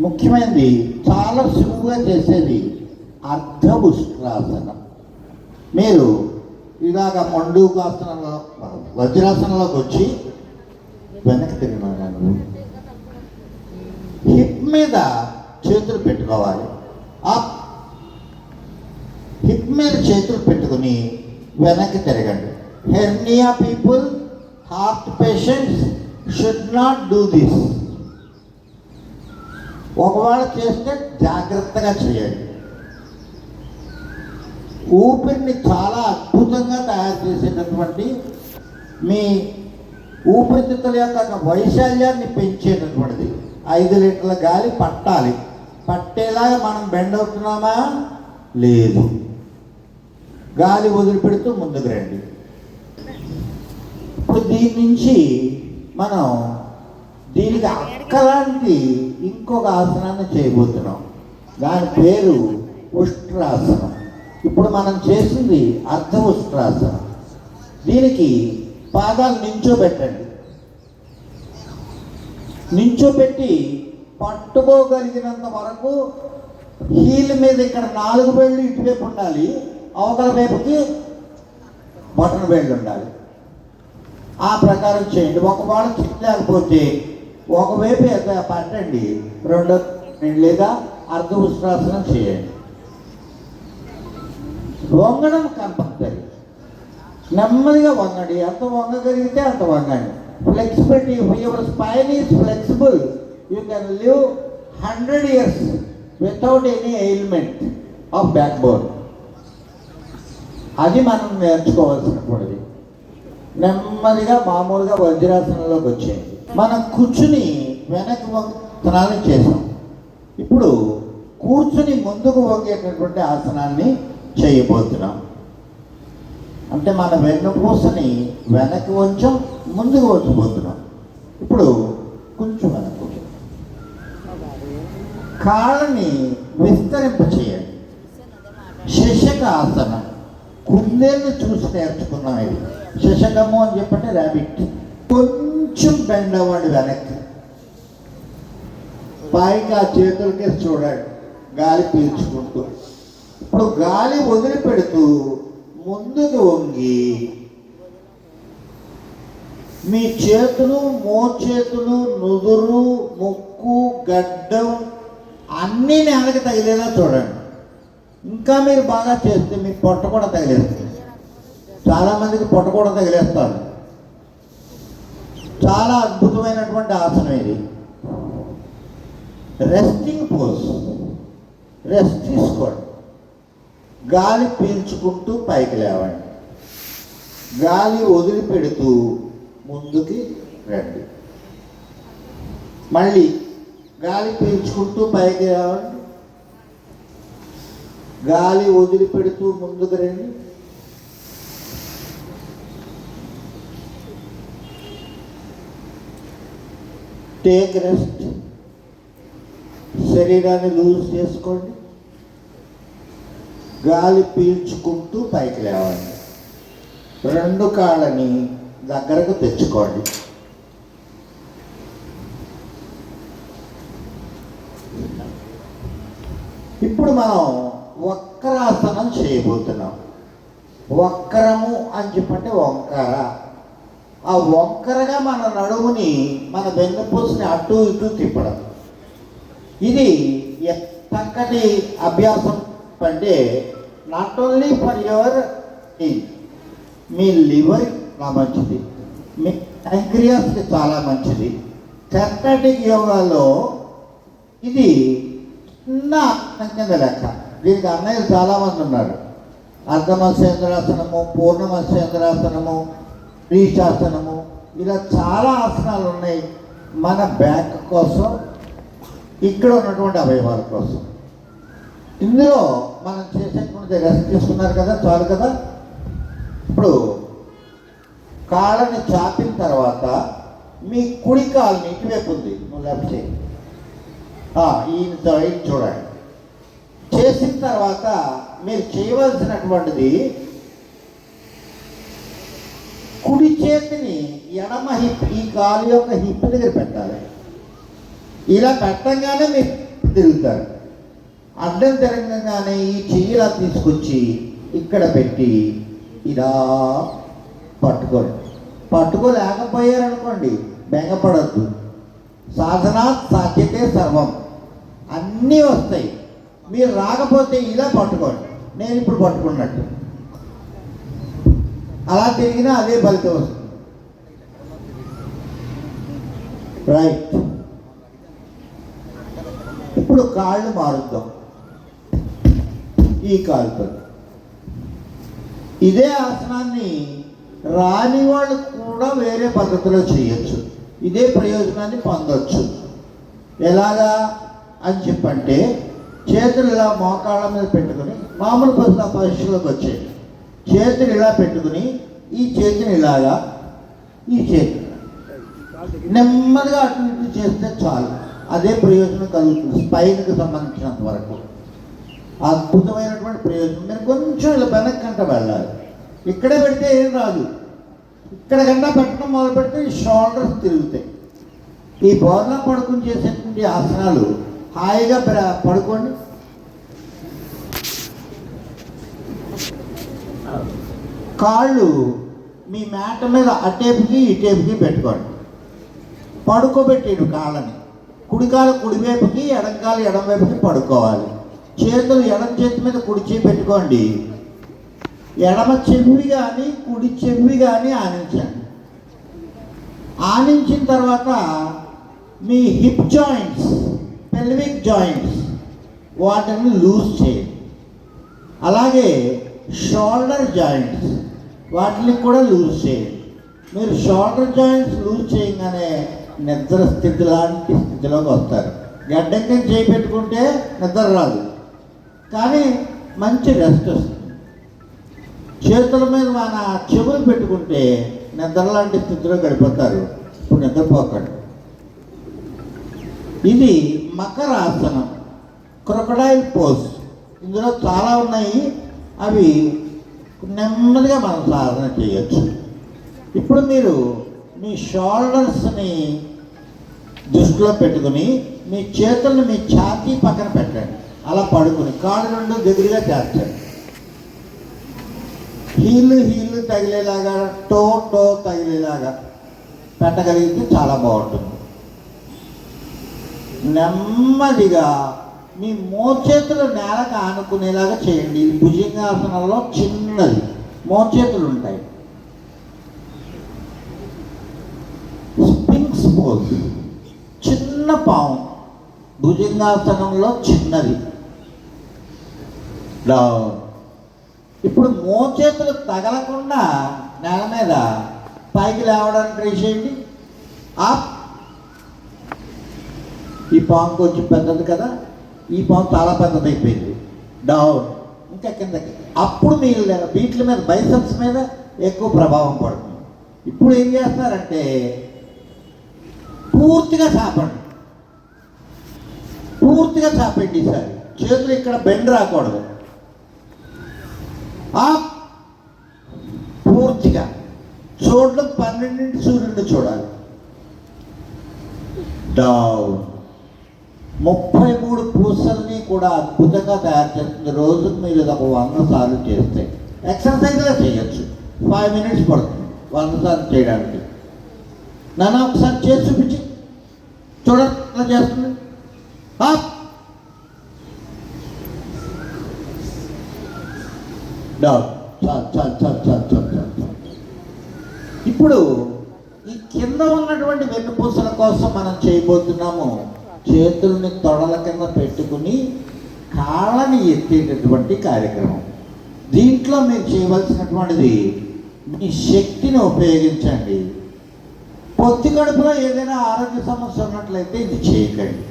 ముఖ్యమైనది చాలా సులువుగా చేసేది అర్ధపుష్కరాసనం మీరు ఇలాగ మండుకాసనంలో వజ్రాసనంలోకి వచ్చి వెనక్కి తిరిగినాను హిప్ మీద చేతులు పెట్టుకోవాలి. అప్ హిప్ మీద చేతులు పెట్టుకుని వెనక్కి తిరగండి. Hernia people heart patients should not do this. ఒకవేళ చేస్తే జాగ్రత్తగా చేయండి. ఊపిరిని చాలా అద్భుతంగా తయారు చేసేటటువంటి మీ ఊపిరితిత్తుల యొక్క వైశాల్యాన్ని పెంచేటటువంటిది. ఐదు లీటర్ల గాలి పట్టాలి. పట్టేలాగా మనం బెండ్ అవుతున్నామా? లేదు. గాలి వదిలిపెడుతూ ముందుకు రండి. ఇప్పుడు దీని నుంచి మనం దీనికి అక్కలాంటి ఇంకొక ఆసనాన్ని చేయబోతున్నాం. దాని పేరు ఉష్ట్రాసనం. ఇప్పుడు మనం చేసింది అర్ధ ఉష్ట్రాసనం. దీనికి పాదాలు నించోబెట్టండి. నించోబెట్టి పట్టుకోగలిగినంత వరకు హీల్ మీద ఇక్కడ నాలుగు వేళ్ళు ఇటువైపు ఉండాలి అవతల వైపుకి బటన్ వేళ్ళు ఉండాలి. ఆ ప్రకారం చేయండి. ఒకవేళ లేకపోతే ఒకవైపు పట్టండి రెండో లేదా అర్ధ ఉష్ణాసనం చేయండి. వంగడం కంపల్సరీ. నెమ్మదిగా వంగండి. ఎంత వంగగలిగితే అంత వంగండి. Flexibility your spine is flexible you can live hundred years without any ailment of backbone అది మనం నేర్చుకోవాల్సినటువంటిది. నెమ్మదిగా మామూలుగా వజ్రాసనంలోకి వచ్చేయండి. మనం కూర్చుని వెనక్కి వంగనాన్ని చేసాం ఇప్పుడు కూర్చుని ముందుకు వంగేటటువంటి ఆసనాన్ని చేయబోతున్నాం. అంటే మన వెన్నుపూసని వెనక్కి వంచం ముందుకు వంచబోతున్నాం. ఇప్పుడు కొంచెం వెనక్కు కాళ్ళని విస్తరింప చేయండి. శశక ఆసనం. కుందేళ్ళు చూసి నేర్చుకున్నాం ఇది. శశకము అని చెప్పంటే ర్యాబిట్ కొంచెం బెండ్ అవ్వండి వెనక్కి. పైకి ఆ చేతులకే చూడండి. గాలి పీల్చుకుంటూ. ఇప్పుడు గాలి వదిలిపెడుతూ ముందుకు వంగి మీ చేతులు మోచేతులు నుదురు ముక్కు గడ్డం అన్నీ నేలకి తగిలేలా చూడండి. ఇంకా మీరు బాగా చేస్తే మీ పొట్ట కూడా తగిలేస్తుంది. చాలామందికి పొట్ట కూడా తగిలేస్తారు. చాలా అద్భుతమైనటువంటి ఆసనం ఇది. రెస్టింగ్ పోజ్ రెస్ట్ తీసుకోండి. గాలి పీల్చుకుంటూ పైకి లేవండి. గాలి వదిలిపెడుతూ ముందుకి రండి. మళ్ళీ గాలి పీల్చుకుంటూ పైకి రావండి గాలి వదిలిపెడుతూ ముందుకు రండి. Take rest. శరీరాన్ని లూజ్ చేసుకోండి. గాలి పీల్చుకుంటూ పైకి లేవండి. రెండు కాళ్ళని దగ్గరకు తెచ్చుకోండి. ఇప్పుడు మనం వక్రాసనం చేయబోతున్నాం. వక్రము అని చెప్పంటే వంకర ఆ ఒక్కరగా మన నడుముని మన వెన్నుపూసని అటు ఇటు తిప్పడం. ఇది ఎ- చక్కటి అభ్యాసం అంటే నాట్ ఓన్లీ ఫర్ యువర్ మీ లివర్ మంచిది. మీ ప్యాంక్రియాస్కి చాలా మంచిది. చక్కటి యోగాలో ఇది చిన్న ఆసనం లెక్క. దీనికి అన్నయ్యలు చాలామంది ఉన్నారు. అర్ధమత్స్యేంద్రాసనము పూర్ణమత్స్యేంద్రాసనము రీశాసనము ఇలా చాలా ఆసనాలు ఉన్నాయి మన బ్యాక్ కోసం ఇక్కడ ఉన్నటువంటి అవయవాల కోసం. ఇందులో మనం చేసేటువంటి రెస్ట్ తీసుకున్నారు కదా చాలు కదా? ఇప్పుడు కాళ్ళని చాపిన తర్వాత మీ కుడి కాలుని ఇటువైపు ఉంది నువ్వు లెఫ్ట్ చేయి ఈయన చూడండి. చేసిన తర్వాత మీరు చేయవలసినటువంటిది కుడి చేతిని ఎడమ హిప్ ఈ కాలు యొక్క హిప్ దగ్గర పెట్టాలి. ఇలా పెట్టంగానే మీరు తిరుగుతారు. అడ్డం తిరగగానే ఈ చెయ్యిలా తీసుకొచ్చి ఇక్కడ పెట్టి ఇలా పట్టుకోండి. పట్టుకోలేకపోయారనుకోండి బెంగపడద్దు. సాధన సాధ్యతే సర్వం. అన్నీ వస్తాయి. మీరు రాకపోతే ఇలా పట్టుకోండి. నేను ఇప్పుడు పట్టుకున్నట్టు. అలా తిరిగినా అదే ఫలితం వస్తుంది. రైట్ ఇప్పుడు కాళ్ళు మారుద్దాం. ఈ కాలుతో ఇదే ఆసనాన్ని రాని వాళ్ళు కూడా వేరే పద్ధతిలో చేయొచ్చు. ఇదే ప్రయోజనాన్ని పొందొచ్చు. ఎలాగా అని చెప్పంటే చేతులు ఇలా మోకాళ్ళ మీద పెట్టుకుని మామూలు పద్ధతి పరిస్థితులకు వచ్చేయండి. చేతులు ఇలా పెట్టుకుని? ఈ చేతిని ఇలాగా ఈ చేతి. నెమ్మదిగా అటు ఇటు చేస్తే చాలు. అదే ప్రయోజనం కలుగుతుంది. స్పైన్కి సంబంధించినంత వరకు. అద్భుతమైనటువంటి ప్రయోజనం. మీరు కొంచెం ఇలా వెనక్కంట వెళ్ళాలి. ఇక్కడే పెడితే ఏం రాదు. ఇక్కడ కన్నా పెట్టడం మొదలు పెడితే ఈ షోల్డర్స్ తిరుగుతాయి. ఈ బోర్లా పడుకుని చేసేటువంటి ఆసనాలు హాయిగా పడుకోండి. కాళ్ళు మీ మేట మీద అటేపుకి ఇటేపుకి పెట్టుకోండి. పడుకోబెట్టాడు కాళ్ళని. కుడికాలు కుడివైపుకి ఎడంకాలు ఎడంవైపుకి పడుకోవాలి. చేతులు ఎడం చేతి మీద కుడి చేయి పెట్టుకోండి. ఎడమ చెవి కానీ కుడి చెవి కానీ ఆనించండి. ఆనించిన తర్వాత మీ హిప్ జాయింట్స్ పెల్విక్ జాయింట్స్ వాటిని లూజ్ చేయండి. అలాగే షోల్డర్ జాయింట్స్ వాటిని కూడా లూజ్ చేయండి. మీరు షోల్డర్ జాయింట్స్ లూజ్ చేయగానే నిద్ర స్థితి లాంటి స్థితిలోకి వస్తారు. గడ్డంగా చేయి పెట్టుకుంటే నిద్ర రాదు. కానీ మంచి రెస్ట్ వస్తుంది. చేతుల మీద మన చెవులు పెట్టుకుంటే నిద్ర లాంటి స్థితిలో గడిపోతారు. ఇప్పుడు నిద్రపోకండి. ఇది మకరాసనం. క్రొకడైల్ పోజ్ ఇందులో చాలా ఉన్నాయి. అవి నెమ్మదిగా మనం సాధన చేయొచ్చు. ఇప్పుడు మీరు మీ షోల్డర్స్ని దృష్టిలో పెట్టుకుని మీ చేతులను మీ ఛాతీ పక్కన పెట్టండి. అలా పడుకుని కాళ్ళు రెండు దగ్గరగా చేర్చండి. హీల్ హీల్ తగిలేలాగా టో టో తగిలేలాగా పెట్టగలిగితే చాలా బాగుంటుంది. నెమ్మదిగా మీ మోచేతులు నేలకు ఆనుకునేలాగా చేయండి. భుజంగాసనంలో చిన్నది మోచేతులు ఉంటాయి. స్పింగ్స్ పోజ్ చిన్న పాము భుజంగాసనంలో చిన్నది. ఇప్పుడు మోచేతులు తగలకుండా నేల మీద పైకి లేవడానికి ట్రై చేయండి. అప్ ఈ పాము కొంచెం పెద్దది కదా. ఈ పాము చాలా పెద్దది అయిపోయింది డౌన్ ఇంకా కిందకి. అప్పుడు మీరు వీటి మీద బైసప్స్ మీద ఎక్కువ ప్రభావం పడుతుంది. ఇప్పుడు ఏం చేస్తారంటే పూర్తిగా చాపండి. పూర్తిగా చాపండి ఈసారి. చేతులు ఇక్కడ బెండ్ రాకూడదు. పూర్తిగా. చూడడం పన్నెండింటి సూర్యుడిని చూడాలి. డౌన్ ముప్పై మూడు పూసల్ని కూడా అద్భుతంగా తయారు చేస్తుంది. రోజుకు మీరు ఒక వంద సార్లు చేస్తే ఎక్సర్సైజ్గా చేయొచ్చు. ఫైవ్ మినిట్స్ పడుతుంది వంద సార్లు చేయడానికి. నన్ను ఒకసారి చేసి చూపించి. చూడండి చేస్తుంది? ఇప్పుడు ఈ కింద ఉన్నటువంటి వెన్నుపూసల కోసం మనం చేయబోతున్నాము చేతుల్ని తొడల కింద పెట్టుకుని కాళ్ళని ఎత్తేటటువంటి కార్యక్రమం. దీంట్లో మీరు చేయవలసినటువంటిది మీ శక్తిని ఉపయోగించండి. పొత్తి కడుపులో ఏదైనా ఆరోగ్య సమస్య ఉన్నట్లయితే ఇది చేయకండి.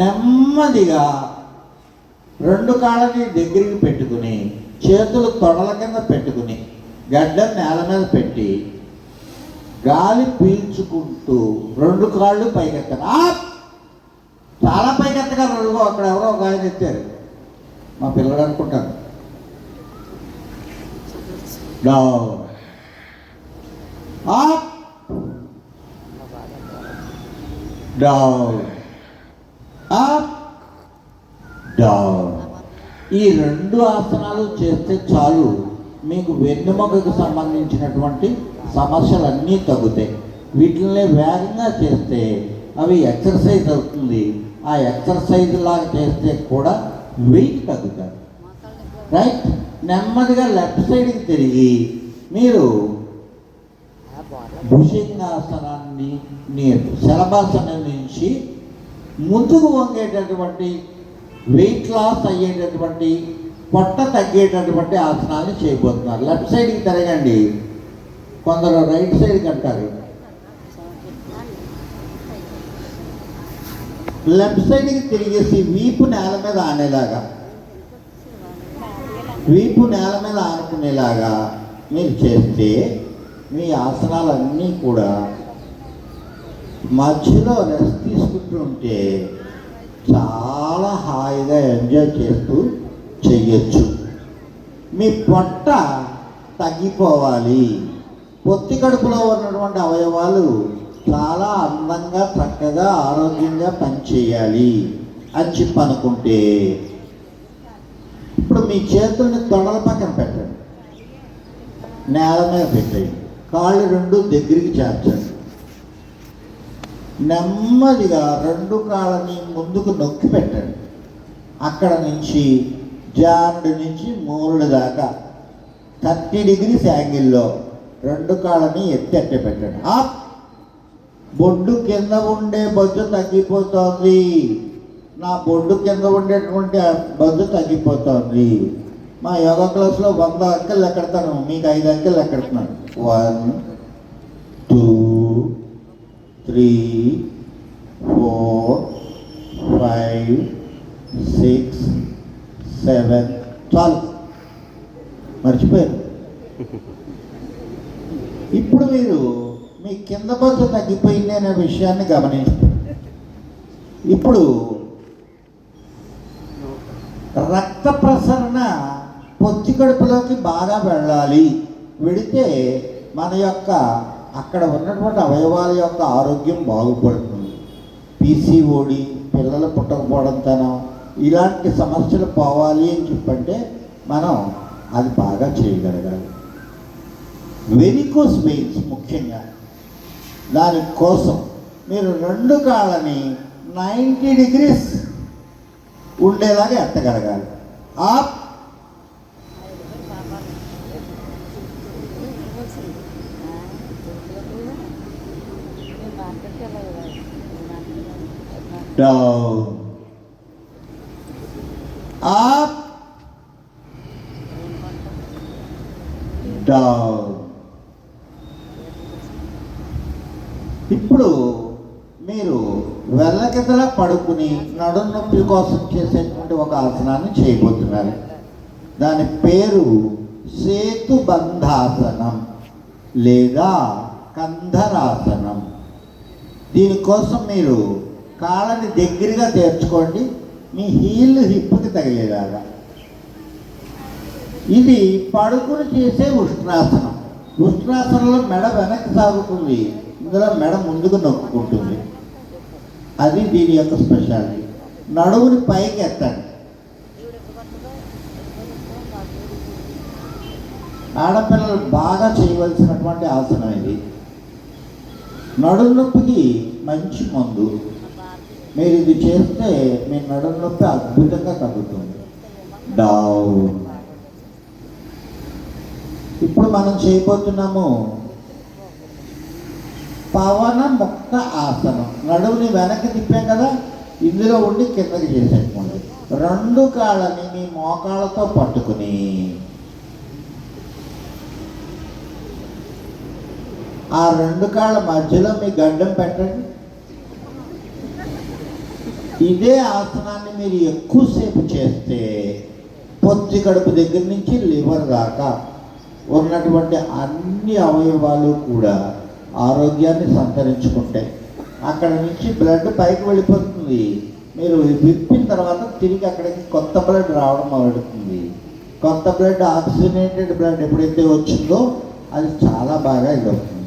నెమ్మదిగా రెండు కాళ్ళని దగ్గరికి పెట్టుకుని చేతులు తొడల కింద పెట్టుకుని గడ్డ నేల మీద పెట్టి గాలి పీల్చుకుంటూ రెండు కాళ్ళు పైకెత్తగా. చాలా పైకెత్తగా రెండు అక్కడ ఎవరో ఒక ఆయన ఎత్తారు. మా పిల్లడు అనుకుంటాను. డౌన్ డౌన్ అప్ డౌన్ ఈ రెండు ఆసనాలు చేస్తే చాలు మీకు వెన్నెముకకు సంబంధించినటువంటి సమస్యలన్నీ తగ్గుతాయి. వీటిని వేగంగా చేస్తే అవి ఎక్సర్సైజ్ అవుతుంది. ఆ ఎక్సర్సైజ్ లాగా చేస్తే కూడా వెయిట్ తగ్గుతారు. రైట్? నెమ్మదిగా లెఫ్ట్ సైడ్కి తిరిగి మీరు భుజంగాసనాన్ని నేర్పు శలభాసనం నుంచి ముందుకు వంగేటటువంటి వెయిట్ లాస్ అయ్యేటటువంటి పొట్ట తగ్గేటటువంటి ఆసనాన్ని చేయబోతున్నారు. లెఫ్ట్ సైడ్కి తిరగండి. కొందరు రైట్ సైడ్కి అంటారు లెఫ్ట్ సైడ్కి తిరిగేసి వీపు నేల మీద ఆనేలాగా. వీపు నేల మీద ఆనుకునేలాగా మీరు చేస్తే మీ ఆసనాలన్నీ కూడా మధ్యలో రెస్ట్ తీసుకుంటూ ఉంటే చాలా హాయిగా ఎంజాయ్ చేస్తూ చెయ్యొచ్చు. మీ పొట్ట తగ్గిపోవాలి. పొత్తి కడుపులో ఉన్నటువంటి అవయవాలు చాలా అందంగా చక్కగా ఆరోగ్యంగా పనిచేయాలి అని చెప్పి అనుకుంటే ఇప్పుడు మీ చేతుల్ని తొడల పక్కన పెట్టండి. నేల మీద పెట్టండి కాళ్ళు రెండు దగ్గరికి చేర్చండి. నెమ్మదిగా రెండు కాళ్ళని ముందుకు నొక్కి పెట్టండి. అక్కడ నుంచి జాండు నుంచి మూరుడు దాకా థర్టీ డిగ్రీస్ యాంగిల్లో రెండు కాళ్ళని ఎత్తి అట్టే పెట్టాడు. ఆ! బొడ్డు కింద ఉండే బొజ్జు తగ్గిపోతోంది. నా బొడ్డు కింద ఉండేటువంటి బొజ్జు తగ్గిపోతోంది. మా యోగా క్లాస్లో వంద అంకెలు ఎక్కడతాను? మీకు ఐదు అంకెలు ఎక్కడుతున్నాను? One two three four five six seven twelve మర్చిపోయారు ఇప్పుడు మీరు మీ కింద బొజ్జు తగ్గిపోయింది అనే విషయాన్ని గమనించండి. ఇప్పుడు రక్త ప్రసరణ పొత్తి కడుపులోకి బాగా వెళ్ళాలి. వెడితే మన యొక్క అక్కడ ఉన్నటువంటి అవయవాల యొక్క ఆరోగ్యం బాగుపడుతుంది. పీసీఓడి పిల్లలు పుట్టకపోవడంతనం ఇలాంటి సమస్యలు పోవాలి అని చెప్పంటే మనం అది బాగా చేయగలగాలి. వెరికోస్ వెయిన్స్ ముఖ్యంగా. దానికోసం మీరు రెండు కాళ్ళని నైంటీ డిగ్రీస్ ఉండేలాగా ఎత్తగలగాలి. ఆప్. డౌన్. Up down. ఇప్పుడు మీరు వెళ్ళకితలా పడుకుని నడుం నొప్పి కోసం చేసేటువంటి ఒక ఆసనాన్ని చేయబోతున్నారు. దాని పేరు సేతు బంధాసనం లేదా కంధరాసనం. దీనికోసం మీరు కాళ్ళని దగ్గరగా తెరుచుకోండి. మీ హీల్ హిప్కి తగిలేలాగా. ఇది పడుకుని చేసే ఉష్ణాసనం. ఉష్ణాసనంలో మెడ వెనక్కి సాగుతుంది. ఇందులో మెడ ముందుకు నొక్కుంటుంది అది దీని యొక్క స్పెషాలిటీ నడువుని పైకి ఎత్తండి. ఆడపిల్లలు బాగా చేయవలసినటువంటి ఆసనం ఇది. నడుము నొప్పికి మంచి మందు. మీరు ఇది చేస్తే మీ నడుము నొప్పి అద్భుతంగా తగ్గుతుంది. డౌన్ ఇప్పుడు మనం చేయబోతున్నాము పవన ముక్త ఆసనం. నడువుని వెనక్కి తిప్పాం కదా? ఇందులో ఉండి కిందకి చేసేసుకోండి. రెండు కాళ్ళని మీ మోకాళ్ళతో పట్టుకుని. ఆ రెండు కాళ్ళ మధ్యలో మీ గడ్డం పెట్టండి. ఇదే ఆసనాన్ని మీరు ఎక్కువసేపు చేస్తే పొత్తి కడుపు దగ్గర నుంచి లివర్ దాకా ఉన్నటువంటి అన్ని అవయవాలు కూడా ఆరోగ్యాన్ని సంతరించుకుంటే. అక్కడ నుంచి బ్లడ్ పైకి వెళ్ళిపోతుంది. మీరు విప్పిన తర్వాత తిరిగి అక్కడికి కొత్త బ్లడ్ రావడం మొదలుతుంది కొత్త బ్లడ్ ఆక్సిజనేటెడ్ బ్లడ్ ఎప్పుడైతే వచ్చిందో అది చాలా బాగా ఇదవుతుంది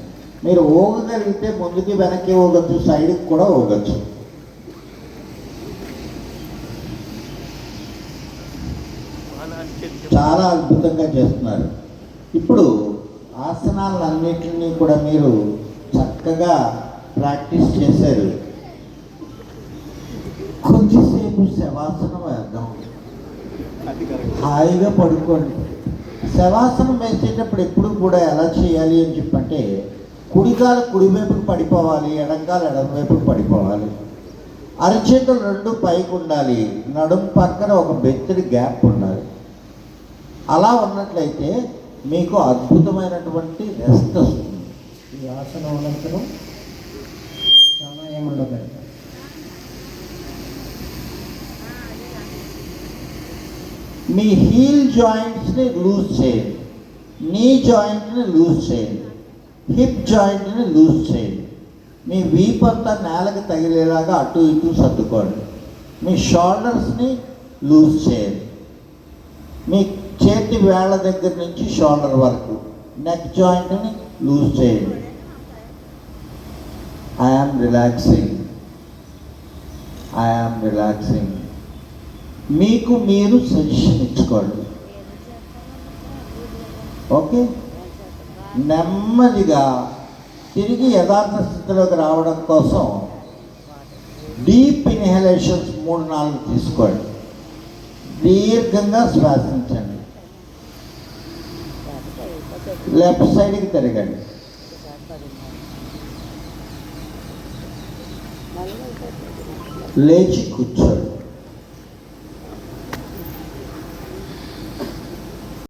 మీరు ఊగగలిగితే ముందుకి వెనక్కి ఊగచ్చు సైడ్కి కూడా ఊగచ్చు. చాలా అద్భుతంగా చేస్తున్నారు. ఇప్పుడు ఆసనాలన్నిటినీ కూడా మీరు చక్కగా ప్రాక్టీస్ చేశారు. కొద్దిసేపు శవాసనం వేద్దాం. హాయిగా పడుకోండి. శవాసనం వేసేటప్పుడు ఎప్పుడు కూడా ఎలా చేయాలి అని చెప్పంటే కుడికాలు కుడివైపుకు పడిపోవాలి ఎడంకాలు ఎడమవైపుకి పడిపోవాలి. అరచేతులు రెండు పైకి ఉండాలి నడుము పక్కన ఒక బెత్తడి గ్యాప్ ఉండాలి. అలా ఉన్నట్లయితే మీకు అద్భుతమైనటువంటి రెస్ట్ వస్తుంది. ఈ ఆసనం అనంతరం ప్రాణాయామంలో పెడతాం మీ హీల్ జాయింట్స్ని లూజ్ చేయండి. నీ జాయింట్ని లూజ్ చేయండి హిప్ జాయింట్ని లూజ్ చేయండి. మీ వీప్ అంతా నేలకు తగిలేలాగా అటు ఇటు సర్దుకోండి. మీ షోల్డర్స్ని లూజ్ చేయండి. మీ చేతి వేళ్ళ దగ్గర నుంచి షోల్డర్ వరకు నెక్ జాయింట్ని లూజ్ చేయండి. I am relaxing I am relaxing మీకు మీరు సజెషన్ ఇచ్చుకోండి ఓకే నెమ్మదిగా తిరిగి యథార్థ స్థితిలోకి రావడం కోసం డీప్ ఇన్హలేషన్స్ మూడు నాలుగు తీసుకోండి. దీర్ఘంగా శ్వాసించండి. లెఫ్ట్ సైడ్కి తిరగండి. లేచి కూర్చోండి.